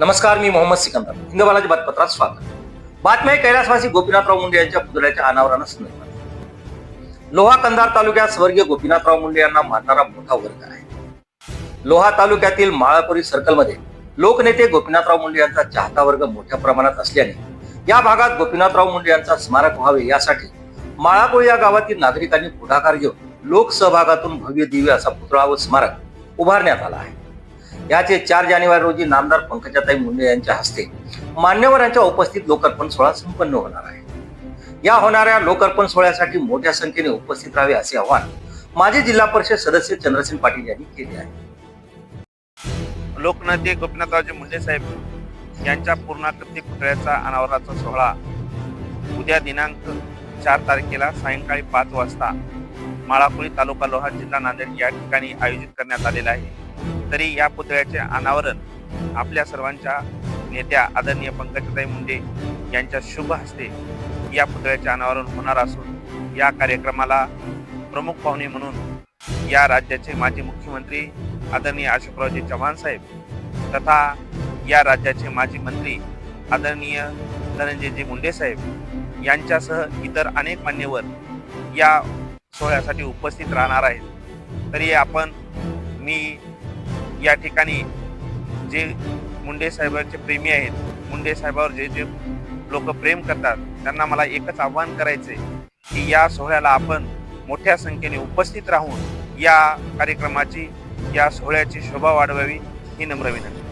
नमस्कार मी मोहम्मद सिकंदर. हिंदवालाच्या बातपत्रात स्वागत. बातम्या कैलासवासी गोपीनाथराव मुंडे यांच्या पुतळ्याच्या अनावरानं संदर्भात लोहा कंधार तालुक्यात स्वर्गीय गोपीनाथराव मुंडे यांना मानणारा मोठा वर्ग आहे. लोहा तालुक्यातील माळापुरी सर्कलमध्ये लोकनेते गोपीनाथराव मुंडे यांचा चाहता वर्ग मोठ्या प्रमाणात असल्याने या भागात गोपीनाथराव मुंडे यांचा स्मारक व्हावे यासाठी माळापुरी या गावातील नागरिकांनी पुढाकार घेऊन लोकसहभागातून भव्य दिव्य असा पुतळा व स्मारक उभारण्यात आला आहे. याचे चार जानेवारी रोजी नामदार पंकजाताई मुंडे यांच्या हस्ते मान्यवरांच्या उपस्थित लोकार्पण सोहळा संपन्न होणार आहे. या होणाऱ्या लोकार्पण सोहळ्यासाठी मोठ्या संख्येने उपस्थित राहावे असे आवाहन माजी जिल्हा परिषद सदस्य चंद्रसिंग पाटील यांनी केले आहे. लोकनेते गोपीनाथरावजी मुंडे साहेब यांच्या पूर्णाकृती पुतळ्याचा अनावरणाचा सोहळा उद्या दिनांक चार तारखेला सायंकाळी पाच वाजता माळापुरी तालुका लोहा जिल्हा नांदेड या ठिकाणी आयोजित करण्यात आलेला आहे. तरी या पुतळ्याचे अनावरण आपल्या सर्वांच्या नेत्या आदरणीय पंकजाताई मुंडे यांच्या शुभ हस्ते या पुतळ्याचे अनावरण होणार असून या कार्यक्रमाला प्रमुख पाहुणे म्हणून या राज्याचे माजी मुख्यमंत्री आदरणीय अशोकरावजी चव्हाण साहेब तथा या राज्याचे माजी मंत्री आदरणीय धनंजयजी मुंडे साहेब यांच्यासह इतर अनेक मान्यवर या सोहळ्यासाठी उपस्थित राहणार आहेत. तरी आपण मी या ठिकाणी जे मुंडे साहेबांचे प्रेमी आहेत मुंडे साहेबावर जे जे लोक प्रेम करतात त्यांना मला एकच आव्हान करायचे की या सोहळ्याला आपण मोठ्या संख्येने उपस्थित राहून या कार्यक्रमाची या सोहळ्याची शोभा वाढवावी ही नम्र विनंती.